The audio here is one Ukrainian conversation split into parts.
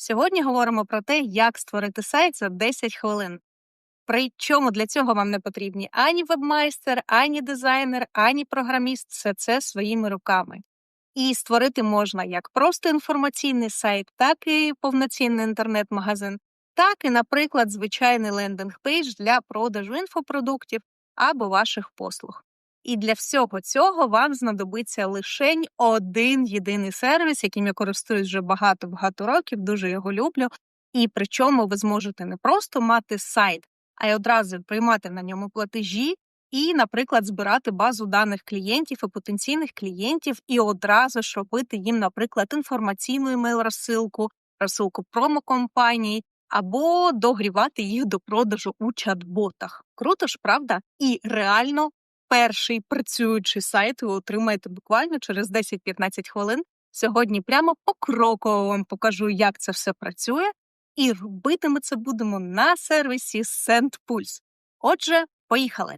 Сьогодні говоримо про те, як створити сайт за 10 хвилин. Причому для цього вам не потрібні ані вебмайстер, ані дизайнер, ані програміст. Все це своїми руками. І створити можна як просто інформаційний сайт, так і повноцінний інтернет-магазин, так і, наприклад, звичайний лендинг-пейдж для продажу інфопродуктів або ваших послуг. І для всього цього вам знадобиться лише один єдиний сервіс, яким я користуюсь вже багато-багато років, дуже його люблю. І причому ви зможете не просто мати сайт, а й одразу приймати на ньому платежі і, наприклад, збирати базу даних клієнтів і потенційних клієнтів, і одразу ж робити їм, наприклад, інформаційну емейл-розсилку, розсилку промокомпаній, або догрівати їх до продажу у чат-ботах. Круто ж, правда? І реально перший працюючий сайт ви отримаєте буквально через 10-15 хвилин. Сьогодні прямо покроково вам покажу, як це все працює, і робити ми це будемо на сервісі SendPulse. Отже, поїхали.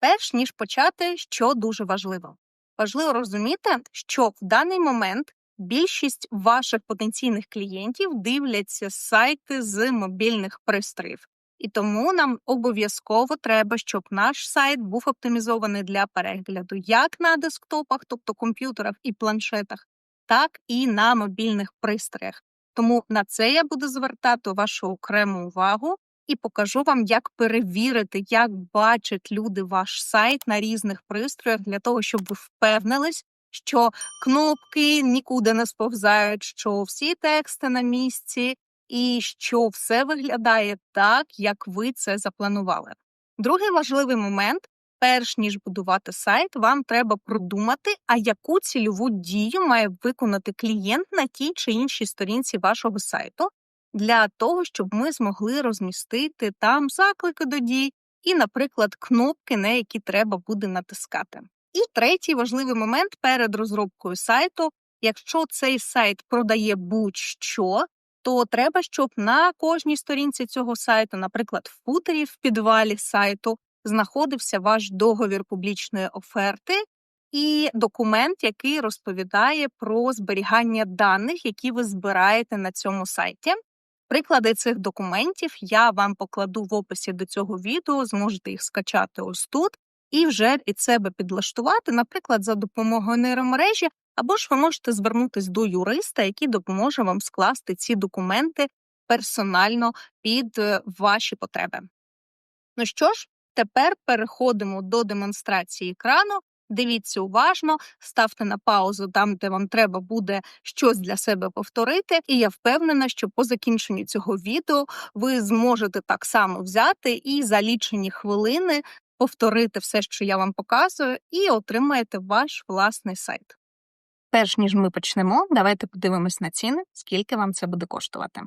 Перш ніж почати, що дуже важливо. Важливо розуміти, що в даний момент більшість ваших потенційних клієнтів дивляться сайти з мобільних пристроїв. І тому нам обов'язково треба, щоб наш сайт був оптимізований для перегляду як на десктопах, тобто комп'ютерах і планшетах, так і на мобільних пристроях. Тому на це я буду звертати вашу окрему увагу і покажу вам, як перевірити, як бачать люди ваш сайт на різних пристроях для того, щоб ви впевнились, що кнопки нікуди не сповзають, що всі тексти на місці, і що все виглядає так, як ви це запланували. Другий важливий момент. Перш ніж будувати сайт, вам треба продумати, а яку цільову дію має виконати клієнт на тій чи іншій сторінці вашого сайту, для того, щоб ми змогли розмістити там заклики до дій і, наприклад, кнопки, на які треба буде натискати. І третій важливий момент перед розробкою сайту: якщо цей сайт продає будь-що, то треба, щоб на кожній сторінці цього сайту, наприклад, в футері в підвалі сайту, знаходився ваш договір публічної оферти і документ, який розповідає про зберігання даних, які ви збираєте на цьому сайті. Приклади цих документів я вам покладу в описі до цього відео, зможете їх скачати ось тут і вже під себе підлаштувати, наприклад, за допомогою нейромережі, або ж ви можете звернутися до юриста, який допоможе вам скласти ці документи персонально під е, ваші потреби. Ну що ж, тепер переходимо до демонстрації екрану. Дивіться уважно, ставте на паузу там, де вам треба буде щось для себе повторити. І я впевнена, що по закінченню цього відео ви зможете так само взяти і за лічені хвилини повторити все, що я вам показую, і отримаєте ваш власний сайт. Перш ніж ми почнемо, давайте подивимось на ціни, скільки вам це буде коштувати.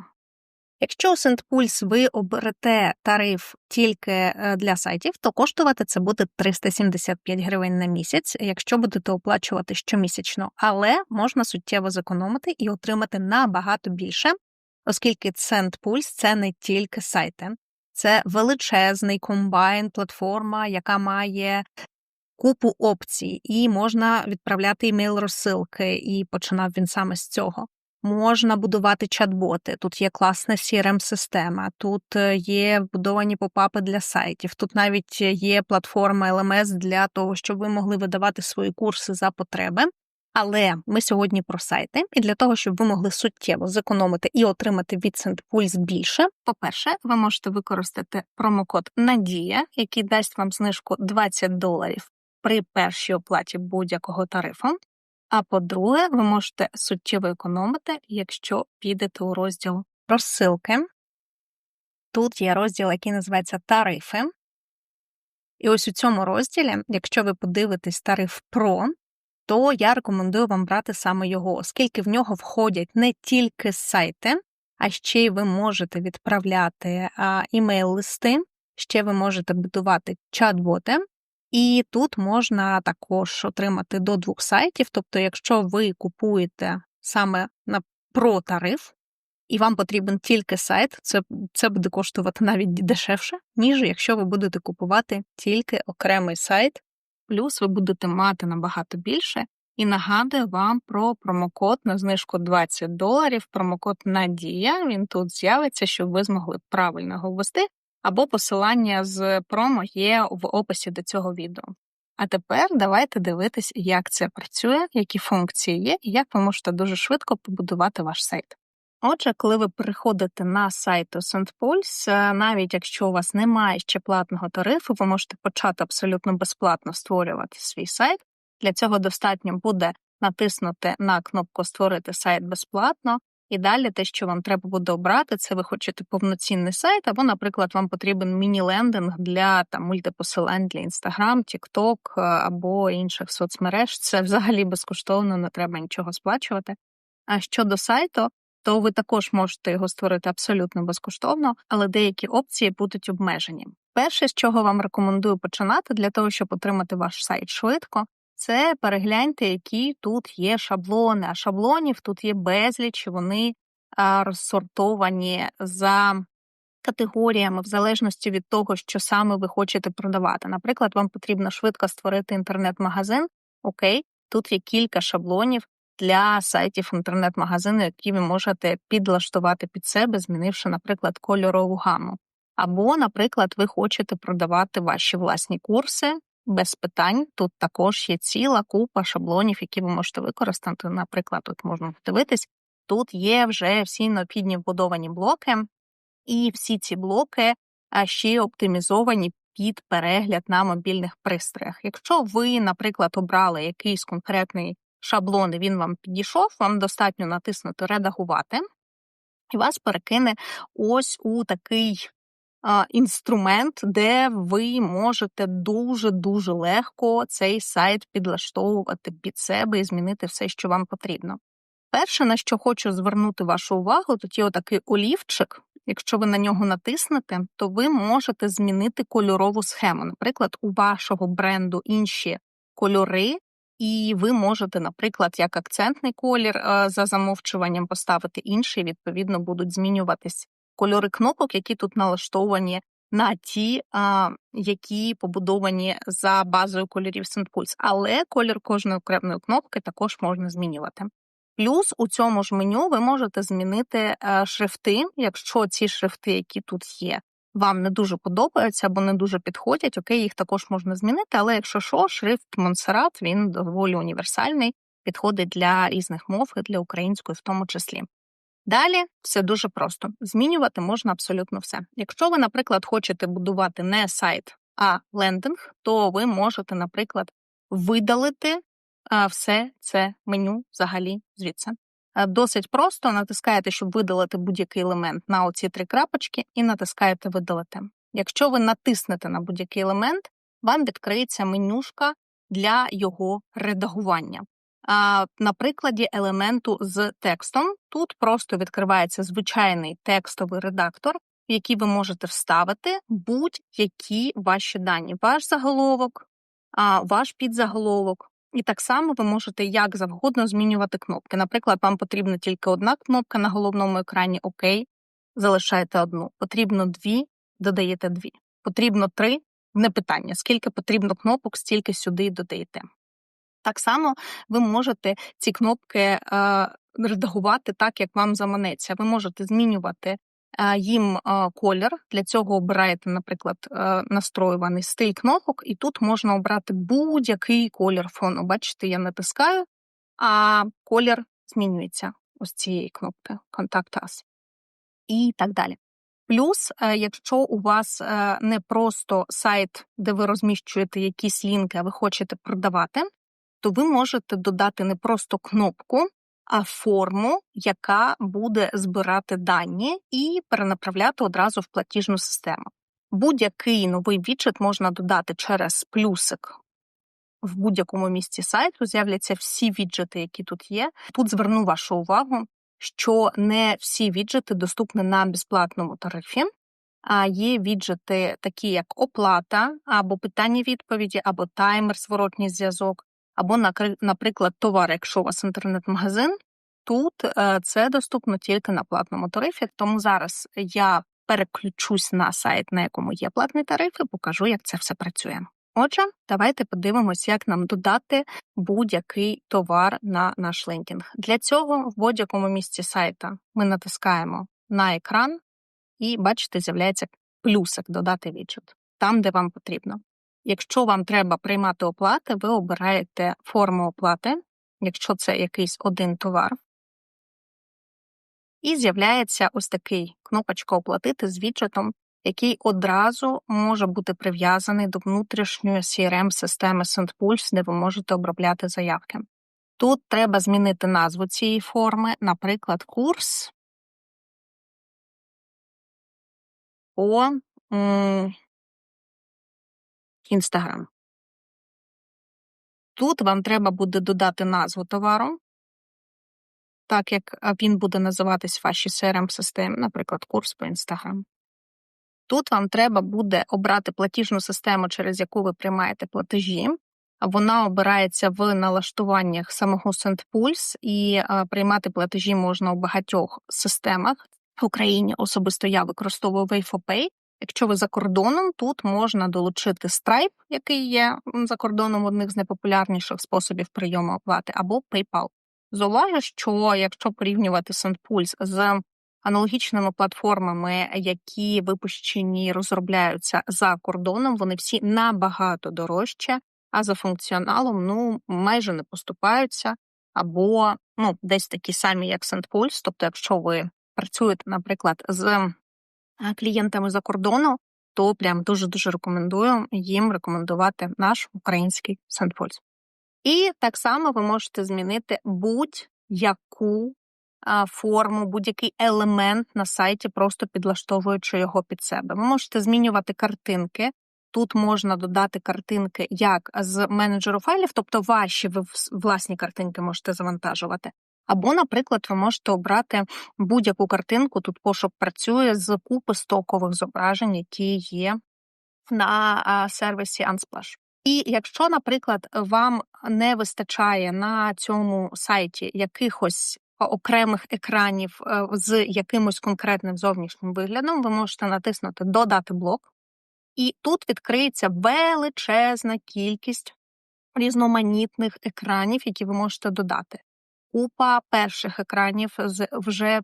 Якщо у SendPulse ви оберете тариф тільки е, для сайтів, то коштувати це буде 375 гривень на місяць, якщо будете оплачувати щомісячно, але можна суттєво зекономити і отримати набагато більше, оскільки SendPulse – це не тільки сайти, це величезний комбайн, платформа, яка має купу опцій, і можна відправляти імейл розсилки, і починав він саме з цього. Можна будувати чат-боти. Тут є класна crm система тут е, є вбудовані попапи для сайтів. Тут навіть є платформа LMS для того, щоб ви могли видавати свої курси за потреби. Але ми сьогодні про сайти, і для того, щоб ви могли суттєво зекономити і отримати від SendPulse більше. По-перше, ви можете використати промокод Надія, який дасть вам знижку 20 доларів при першій оплаті будь-якого тарифу. А по-друге, ви можете суттєво економити, якщо підете у розділ розсилки. Тут є розділ, який називається тарифи. І ось у цьому розділі, якщо ви подивитесь тариф Pro, то я рекомендую вам брати саме його, оскільки в нього входять не тільки сайти, а ще й ви можете відправляти імейл-листи, ще ви можете будувати чат-боти, і тут можна також отримати до двох сайтів. Тобто, якщо ви купуєте саме на про тариф, і вам потрібен тільки сайт, це це буде коштувати навіть дешевше, ніж якщо ви будете купувати тільки окремий сайт, плюс ви будете мати набагато більше І нагадую вам про промокод на знижку 20 доларів. Промокод Надія. Він тут з'явиться, щоб ви змогли правильно його ввести, або посилання з промо є в описі до цього відео. А тепер давайте дивитись, як це працює, які функції є, і як ви можете дуже швидко побудувати ваш сайт. Отже, коли ви приходите на сайт SendPulse, е, навіть якщо у вас немає ще платного тарифу, ви можете почати абсолютно безплатно створювати свій сайт. Для цього достатньо буде натиснути на кнопку Створити сайт безплатно, і далі те, що вам треба буде обрати, це ви хочете повноцінний сайт, або, наприклад, вам потрібен міні-лендинг для там мультипосилань для Instagram, TikTok е, або інших соцмереж. Це взагалі безкоштовно, не треба нічого сплачувати. А щодо сайту, то ви також можете його створити абсолютно безкоштовно, але деякі опції будуть обмежені. Перше, з чого вам рекомендую починати для того, щоб отримати ваш сайт швидко, це перегляньте, які тут є шаблони. А шаблонів тут є безліч, вони розсортовані за категоріями, в залежності від того, що саме ви хочете продавати. Наприклад, вам потрібно швидко створити інтернет-магазин. Окей, тут є кілька шаблонів для сайтів інтернет-магазину, які ви можете підлаштувати під себе, змінивши, наприклад, кольорову гаму. Або, наприклад, ви хочете продавати ваші власні курси без питань. Тут також є ціла купа шаблонів, які ви можете використати. Наприклад, тут можна подивитись, тут є вже всі необхідні вбудовані блоки, і всі ці блоки ще оптимізовані під перегляд на мобільних пристроях. Якщо ви, наприклад, обрали якийсь конкретний шаблон, і він вам підійшов, вам достатньо натиснути Редагувати, і вас перекине ось у такий інструмент, де ви можете дуже-дуже легко цей сайт підлаштовувати під себе і змінити все, що вам потрібно. Перше, на що хочу звернути вашу увагу, тут є отакий олівчик. Якщо ви на нього натиснете, то ви можете змінити кольорову схему. Наприклад, у вашого бренду інші кольори, і ви можете, наприклад, як акцентний колір е, за замовчуванням поставити інший, відповідно, будуть змінюватись кольори кнопок, які тут налаштовані на ті, які побудовані за базою кольорів SendPulse. Але колір кожної окремої кнопки також можна змінювати. Плюс у цьому ж меню ви можете змінити е, шрифти, якщо ці шрифти, які тут є, вам не дуже подобаються або не дуже підходять, окей, їх також можна змінити. Але якщо що, шрифт Монсеррат, він доволі універсальний, підходить для різних мов і для української в тому числі. Далі все дуже просто. Змінювати можна абсолютно все. Якщо ви, наприклад, хочете будувати не сайт, а лендинг, то ви можете, наприклад, видалити все це меню взагалі звідси. Досить просто натискаєте, щоб видалити будь-який елемент на оці три крапочки, і натискаєте видалити. Якщо ви натиснете на будь-який елемент, вам відкриється менюшка для його редагування. На прикладі елементу з текстом тут просто відкривається звичайний текстовий редактор, в який ви можете вставити будь-які ваші дані, ваш заголовок, ваш підзаголовок. І так само ви можете як завгодно змінювати кнопки. Наприклад, вам потрібна тільки одна кнопка на головному екрані ОК, залишаєте одну. Потрібно дві, додаєте дві. Потрібно три не питання. Скільки потрібно кнопок, стільки сюди додаєте. Так само ви можете ці кнопки е, редагувати так, як вам заманеться. Ви можете змінювати е, їм е, колір. Для цього обираєте, наприклад, настроюваний стиль кнопок, і тут можна обрати будь-який колір фону. Бачите, я натискаю, а колір змінюється ось цієї кнопки Contact Us. І так далі. Плюс, якщо у вас не просто сайт, де ви розміщуєте якісь лінки, а ви хочете продавати, то ви можете додати не просто кнопку, а форму, яка буде збирати дані і перенаправляти одразу в платіжну систему. Будь-який новий віджит можна додати через плюсик. В будь-якому місці сайту з'являться всі віджити, які тут є. Тут зверну вашу увагу, що не всі віджити доступні на безплатному тарифі, а є віджити, такі як оплата, або питання відповіді, або таймер, зворотній зв'язок, або, наприклад, товар, якщо у вас інтернет-магазин, тут е, це доступно тільки на платному тарифі. Тому зараз я переключусь на сайт, на якому є платний тариф, і покажу, як це все працює. Отже, давайте подивимось, як нам додати будь-який товар на наш лендінг. Для цього в будь-якому місці сайта ми натискаємо на екран, і бачите, з'являється плюсик додати віджит там, де вам потрібно. Якщо вам треба приймати оплати, ви обираєте форму оплати, якщо це якийсь один товар. І з'являється ось такий кнопочка Оплатити з віджитом, який одразу може бути прив'язаний до внутрішньої crm системи SendPulse, де ви можете обробляти заявки. Тут треба змінити назву цієї форми, наприклад, курс по Instagram. Тут вам треба буде додати назву товару, так як він буде називатись вашій crm системі наприклад, курс по Instagram. Тут вам треба буде обрати платіжну систему, через яку ви приймаєте платежі. Вона обирається в налаштуваннях самого SendPulse, і приймати платежі можна у багатьох системах. В Україні особисто я використовую WayForPay. Якщо ви за кордоном, тут можна долучити Stripe, який є за кордоном одних з найпопулярніших способів прийому оплати, або PayPal. Зауважу, що якщо порівнювати SendPulse з аналогічними платформами, які випущені розробляються за кордоном, вони всі набагато дорожче, а за функціоналом ну майже не поступаються, або ну десь такі самі, як SendPulse. Тобто, якщо ви працюєте, наприклад, з клієнтами за кордону, то прям дуже дуже рекомендую їм рекомендувати наш український SendPulse. І так само ви можете змінити будь-яку форму, будь-який елемент на сайті, просто підлаштовуючи його під себе. Ви можете змінювати картинки. Тут можна додати картинки як з менеджеру файлів, тобто ваші ви власні картинки можете завантажувати. Або, наприклад, ви можете обрати будь-яку картинку. Тут пошук працює з купи стокових зображень, які є на сервісі Unsplash. І якщо, наприклад, вам не вистачає на цьому сайті якихось окремих екранів е, з якимось конкретним зовнішнім виглядом, ви можете натиснути Додати блок, і тут відкриється величезна кількість різноманітних екранів, які ви можете додати. Купа перших екранів з вже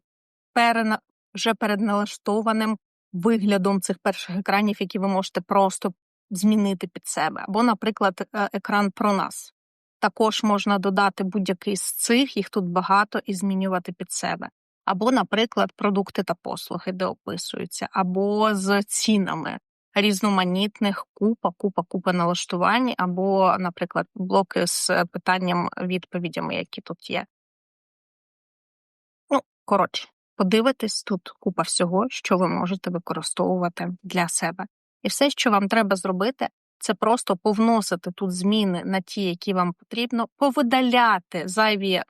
перена... вже передналаштованим виглядом цих перших екранів, які ви можете просто змінити під себе. Або, наприклад, е, екран про нас. Також можна додати будь-який з цих, їх тут багато, і змінювати під себе. Або, наприклад, продукти та послуги, де описуються, або з цінами різноманітних купа, купа, купа налаштувань, або, наприклад, блоки з питанням відповідями, які тут є. Коротше, подивитись тут купа всього, що ви можете використовувати для себе. І все, що вам треба зробити, це просто повносити тут зміни на ті, які вам потрібно, повидаляти зайві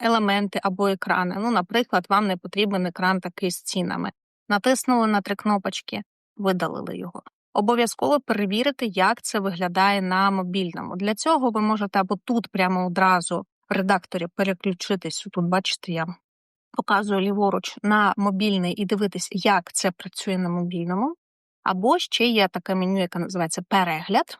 елементи або екрани. Ну, наприклад, вам не потрібен екран такий з цінами. Натиснули на три кнопочки, видалили його. Обов'язково перевірити, як це виглядає на мобільному. Для цього ви можете або тут прямо одразу в редакторі переключитись. Тут, бачите, я показую ліворуч на мобільний і дивитись, як це працює на мобільному. Або ще є таке меню, яке називається перегляд.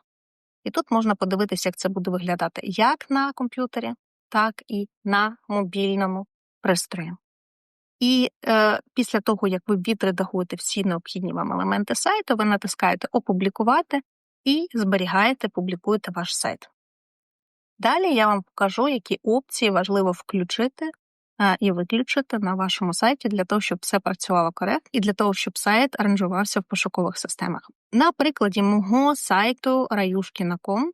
І тут можна подивитися, як це буде виглядати як на комп'ютері, так і на мобільному пристрої. І е, після того, як ви відредагуєте всі необхідні вам елементи сайту, ви натискаєте Опублікувати і зберігаєте, публікуєте ваш сайт. Далі я вам покажу, які опції важливо включити і виключити на вашому сайті для того, щоб все працювало коректно, і для того, щоб сайт аранжувався в пошукових системах. На прикладі мого сайту rayushkina.com,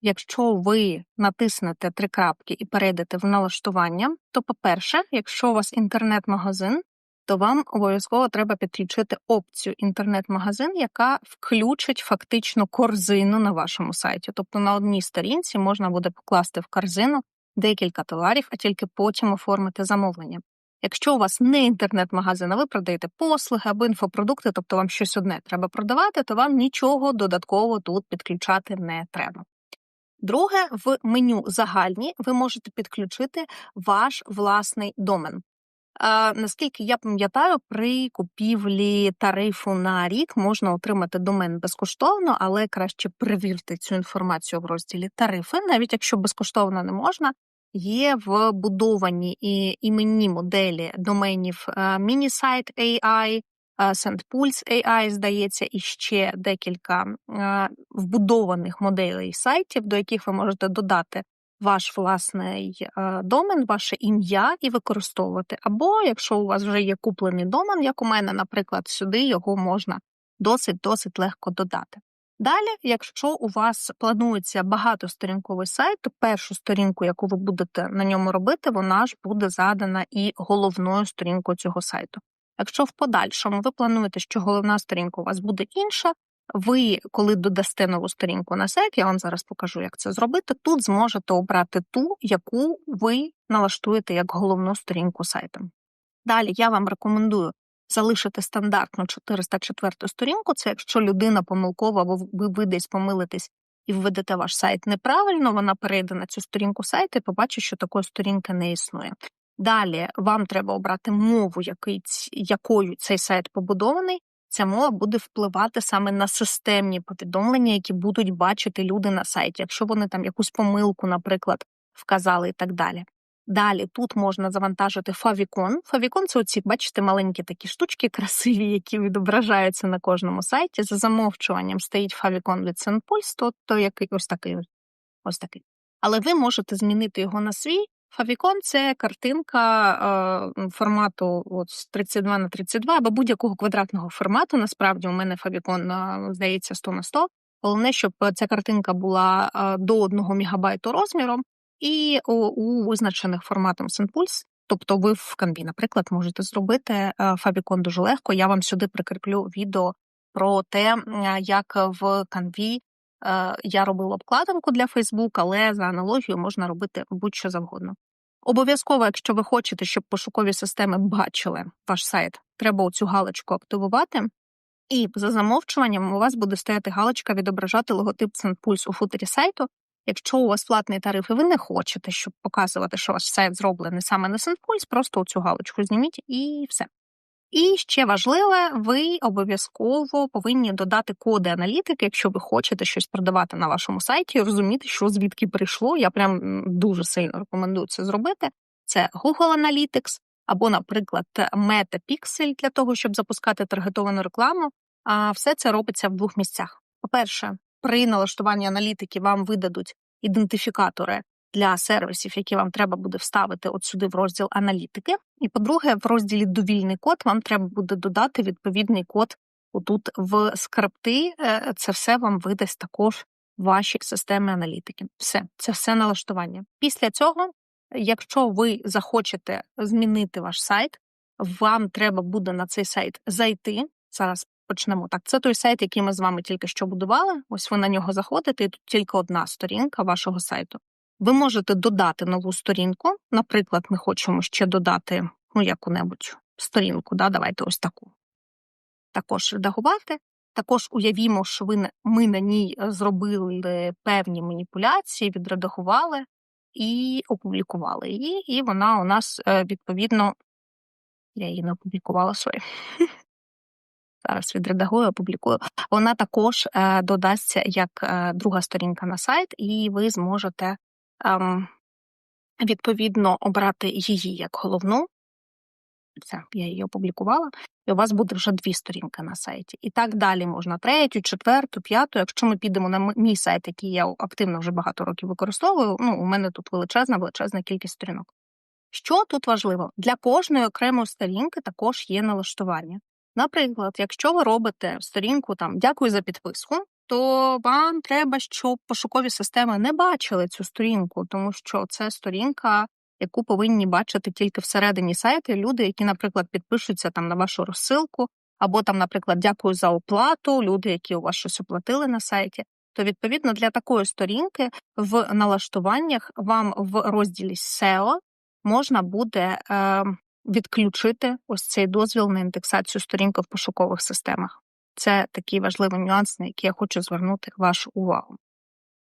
Якщо ви натиснете три крапки і перейдете в налаштування, то, по-перше, якщо у вас інтернет-магазин, то вам обов'язково треба підключити опцію інтернет-магазин, яка включить фактично корзину на вашому сайті. Тобто на одній сторінці можна буде покласти в корзину декілька товарів, а тільки потім оформити замовлення. Якщо у вас не інтернет-магазин, а ви продаєте послуги або інфопродукти, тобто вам щось одне треба продавати, то вам нічого додатково тут підключати не треба. Друге, в меню загальні ви можете підключити ваш власний домен. А, наскільки я пам'ятаю, при купівлі тарифу на рік можна отримати домен безкоштовно, але краще перевірте цю інформацію в розділі тарифи, навіть якщо безкоштовно не можна. Є вбудовані і іменні моделі доменів Minisite AI, SendPulse AI, здається, і ще декілька вбудованих моделей сайтів, до яких ви можете додати ваш власний е, домен, ваше ім'я і використовувати. Або якщо у вас вже є куплений домен, як у мене, наприклад, сюди його можна досить-досить легко додати. Далі, якщо у вас планується багатосторінковий сайт, то першу сторінку, яку ви будете на ньому робити, вона ж буде задана і головною сторінкою цього сайту. Якщо в подальшому ви плануєте, що головна сторінка у вас буде інша, ви, коли додасте нову сторінку на сайт, я вам зараз покажу, як це зробити. Тут зможете обрати ту, яку ви налаштуєте як головну сторінку сайту. Далі я вам рекомендую залишити стандартну 404 сторінку. Це якщо людина помилкова, або ви десь помилитесь і введете ваш сайт неправильно, вона перейде на цю сторінку сайту і побачить, що такої сторінки не існує. Далі вам треба обрати мову, який, якою цей сайт побудований, ця мова буде впливати саме на системні повідомлення, які будуть бачити люди на сайті, якщо вони там якусь помилку, наприклад, вказали і так далі. Далі тут можна завантажити фавікон. Фавікон це оці, бачите, маленькі такі штучки, красиві, які відображаються на кожному сайті. За замовчуванням стоїть фавікон від SendPulse, то, то який ось такий ось такий. Але ви можете змінити його на свій Фавікон це картинка е, формату от, 32 на 32 або будь-якого квадратного формату. Насправді у мене Фавікон, е, здається, 100 на 100. Головне, щоб ця картинка була е, до 1 МБ розміром і у, визначених форматом SendPulse. Тобто ви в Canvі, наприклад, можете зробити Фабікон дуже легко. Я вам сюди прикріплю відео про те, як в Canvі Е, я робила обкладинку для Facebook, але за аналогією можна робити будь-що завгодно. Обов'язково, якщо ви хочете, щоб пошукові системи бачили ваш сайт, треба оцю галочку активувати. І за замовчуванням у вас буде стояти галочка відображати логотип SendPulse у футері сайту. Якщо у вас платний тариф і ви не хочете, щоб показувати, що ваш сайт зроблений саме на SendPulse, просто оцю галочку зніміть і все. І ще важливе, ви обов'язково повинні додати коди аналітики, якщо ви хочете щось продавати на вашому сайті, розуміти, що звідки прийшло. Я прям дуже сильно рекомендую це зробити. Це Google Analytics або, наприклад, MetaPixel для того, щоб запускати таргетовану рекламу. А все це робиться в двох місцях. По-перше, при налаштуванні аналітики вам видадуть ідентифікатори для сервісів, які вам треба буде вставити от сюди в розділ аналітики. І по-друге, в розділі довільний код вам треба буде додати відповідний код отут в скрипти. Е, це все вам видасть також ваші системи аналітики. Все, це все налаштування. Після цього, якщо ви захочете змінити ваш сайт, вам треба буде на цей сайт зайти. Зараз почнемо так. Це той сайт, який ми з вами тільки що будували. Ось ви на нього заходите, і тут тільки одна сторінка вашого сайту. Ви можете додати нову сторінку. Наприклад, ми хочемо ще додати ну, яку-небудь сторінку. да, Давайте ось таку. Також редагувати. Також уявімо, що ви, ми на ній зробили певні маніпуляції, відредагували і опублікували її, і вона у нас, е, відповідно, я її не опублікувала, сорі. Зараз відредагую, опублікую. Вона також е, додасться як е, друга сторінка на сайт, і ви зможете ем, відповідно обрати її як головну. Все, я її опублікувала, і у вас буде вже дві сторінки на сайті. І так далі можна третю, четверту, п'яту. Якщо ми підемо на мій сайт, який я активно вже багато років використовую, ну у мене тут величезна, величезна кількість сторінок. Що тут важливо? Для кожної окремої сторінки також є налаштування. Наприклад, якщо ви робите сторінку там Дякую за підписку, то вам треба, щоб пошукові системи не бачили цю сторінку, тому що це сторінка, яку повинні бачити тільки всередині сайту люди, які, наприклад, підпишуться там на вашу розсилку, або там, наприклад, дякую за оплату, люди, які у вас щось оплатили на сайті. То відповідно для такої сторінки в налаштуваннях вам в розділі SEO можна буде е, відключити ось цей дозвіл на індексацію сторінки в пошукових системах. Це такий важливий нюанс, на який я хочу звернути вашу увагу.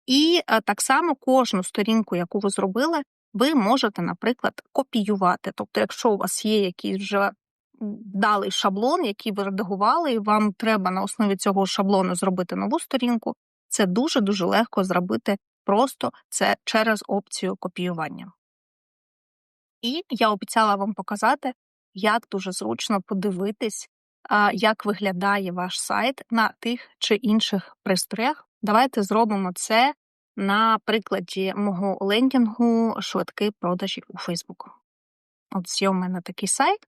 І е, так само кожну сторінку, яку ви зробили, ви можете, наприклад, копіювати. Тобто, якщо у вас є якийсь вже вдалий шаблон, який ви редагували, і вам треба на основі цього шаблону зробити нову сторінку, це дуже дуже легко зробити просто це через опцію копіювання. І я обіцяла вам показати, як дуже зручно подивитись, як виглядає ваш сайт на тих чи інших пристроях. Давайте зробимо це на прикладі мого лендінгу швидкі продажі у Фейсбуку. От є у мене такий сайт.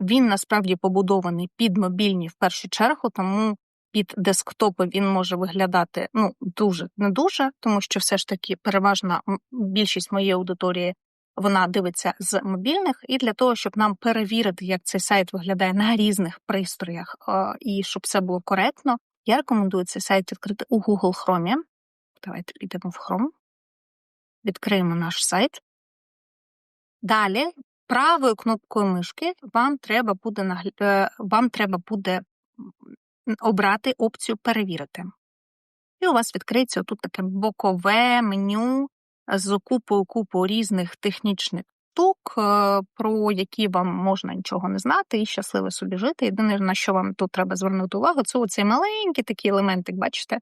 Він насправді побудований під мобільні в першу чергу, тому під десктопи він може виглядати ну дуже не дуже, тому що все ж таки переважна більшість моєї аудиторії вона дивиться з мобільних, і для того, щоб нам перевірити, як цей сайт виглядає на різних пристроях, і щоб все було коректно, я рекомендую цей сайт відкрити у Google Chrome. Давайте підемо в Chrome, відкриємо наш сайт. Далі, правою кнопкою мишки вам треба буде е, вам треба буде обрати опцію Перевірити. І у вас відкриється тут таке бокове меню з купою купу різних технічних штук, е, про які вам можна нічого не знати, і щасливо собі жити. Єдине, на що вам тут треба звернути увагу, це оцей маленький такий елементик, бачите,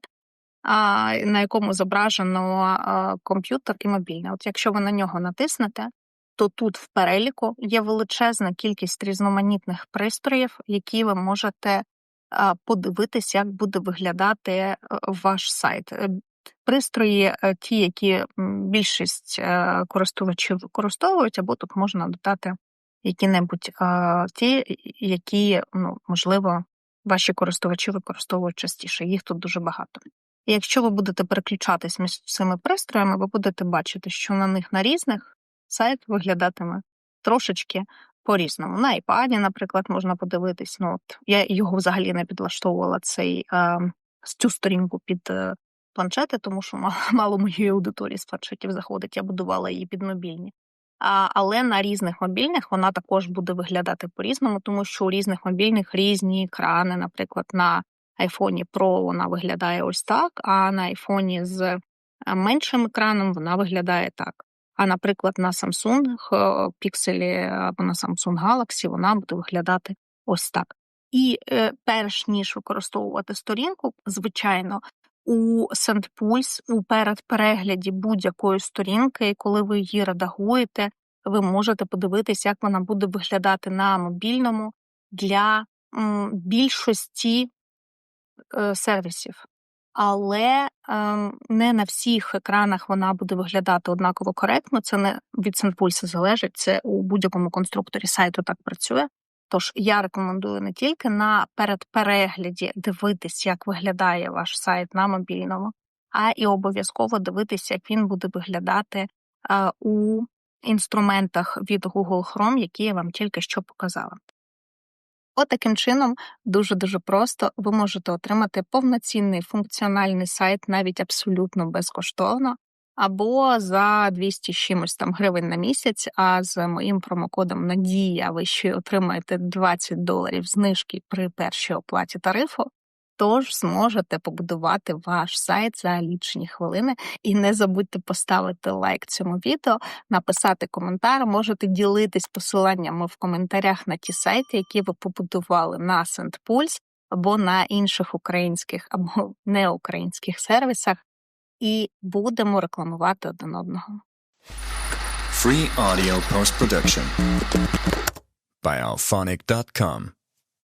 на якому зображено комп'ютер і мобільний. От якщо ви на нього натиснете, то тут в переліку є величезна кількість різноманітних пристроїв, які ви можете подивитися, як буде виглядати е, ваш сайт. Е, пристрої, е, ті, які більшість користувачів використовують, або тут можна додати які-небудь ті, які, ну, можливо, ваші користувачі використовують частіше. Їх тут дуже багато. І якщо ви будете переключатись між цими пристроями, ви будете бачити, що на них на різних сайт виглядатиме трошечки по-різному. На iPad, наприклад, можна подивитись. Ну, от Я його взагалі не підлаштовувала цей, е, цю сторінку під е, планшети, тому що мало, моєї аудиторії з планшетів заходить, я будувала її під мобільні. А, Але на різних мобільних вона також буде виглядати по-різному, тому що у різних мобільних різні екрани, наприклад, на iPhone Pro вона виглядає ось так, а на iPhone з е, меншим екраном вона виглядає так. А, наприклад, на Samsung е, Pixel або на Samsung Galaxy вона буде виглядати ось так. І е, перш ніж використовувати сторінку, звичайно, у SendPulse у передперегляді будь-якої сторінки, і коли ви її редагуєте, ви можете подивитися, як вона буде виглядати на мобільному для більшості е, сервісів але ем, не на всіх екранах вона буде виглядати однаково коректно. Це не від Сенпульса залежить, це у будь-якому конструкторі сайту так працює. Тож я рекомендую не тільки на передперегляді дивитись, як виглядає ваш сайт на мобільному, а і обов'язково дивитися, як він буде виглядати е, у інструментах від Google Chrome, які я вам тільки що показала. От таким чином, дуже-дуже просто ви можете отримати повноцінний функціональний сайт навіть абсолютно безкоштовно, або за 200 чимось там гривень на місяць, а з моїм промокодом Надія ви ще отримаєте 20 доларів знижки при першій оплаті тарифу. Тож зможете побудувати ваш сайт за лічені хвилини. І не забудьте поставити лайк цьому відео, написати коментар, можете ділитись посиланнями в коментарях на ті сайти, які ви побудували на SendPulse або на інших українських або неукраїнських сервісах, і будемо рекламувати один одного. Free audio post-production by alphonic.com